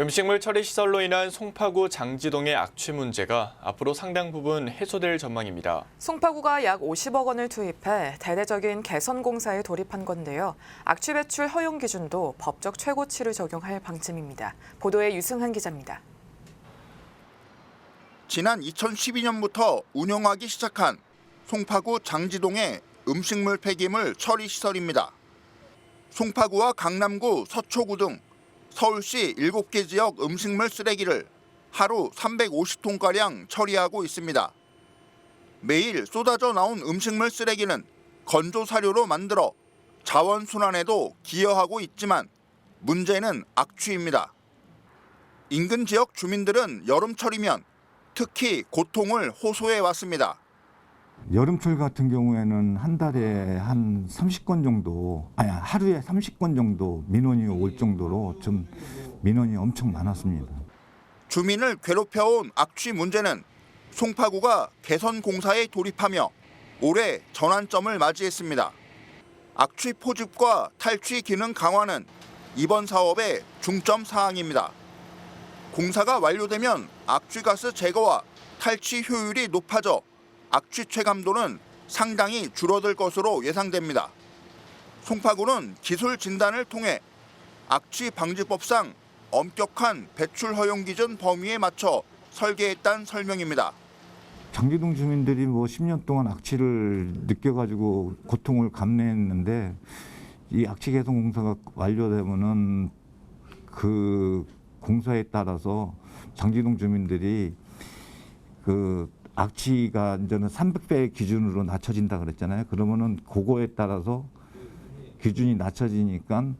음식물 처리 시설로 인한 송파구 장지동의 악취 문제가 앞으로 상당 부분 해소될 전망입니다. 송파구가 약 50억 원을 투입해 대대적인 개선 공사에 돌입한 건데요. 악취 배출 허용 기준도 법적 최고치를 적용할 방침입니다. 보도에 유승한 기자입니다. 지난 2012년부터 운영하기 시작한 송파구 장지동의 음식물 폐기물 처리 시설입니다. 송파구와 강남구, 서초구 등 서울시 7개 지역 음식물 쓰레기를 하루 350톤가량 처리하고 있습니다. 매일 쏟아져 나온 음식물 쓰레기는 건조 사료로 만들어 자원 순환에도 기여하고 있지만 문제는 악취입니다. 인근 지역 주민들은 여름철이면 특히 고통을 호소해 왔습니다. 여름철 같은 경우에는 한 달에 한 30건 정도, 아니 하루에 30건 정도 민원이 올 정도로 좀 민원이 엄청 많았습니다. 주민을 괴롭혀온 악취 문제는 송파구가 개선 공사에 돌입하며 올해 전환점을 맞이했습니다. 악취 포집과 탈취 기능 강화는 이번 사업의 중점 사항입니다. 공사가 완료되면 악취가스 제거와 탈취 효율이 높아져 악취 체감도는 상당히 줄어들 것으로 예상됩니다. 송파구는 기술 진단을 통해 악취 방지법상 엄격한 배출 허용 기준 범위에 맞춰 설계했다는 설명입니다. 장기동 주민들이 뭐 10년 동안 악취를 느껴가지고 고통을 감내했는데 이 악취 개선 공사가 완료되면은 그 공사에 따라서 장기동 주민들이 그 악취가 이제는 300배 기준으로 낮춰진다 그랬잖아요. 그러면은 그거에 따라서 기준이 낮춰지니까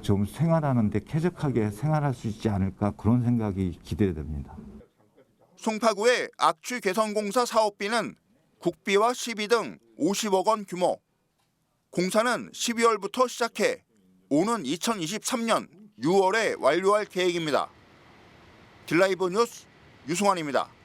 좀 생활하는데 쾌적하게 생활할 수 있지 않을까 그런 생각이 기대됩니다. 송파구의 악취 개선 공사 사업비는 국비와 시비 등 50억 원 규모. 공사는 12월부터 시작해 오는 2023년 6월에 완료할 계획입니다. 딜라이브 뉴스 유승환입니다.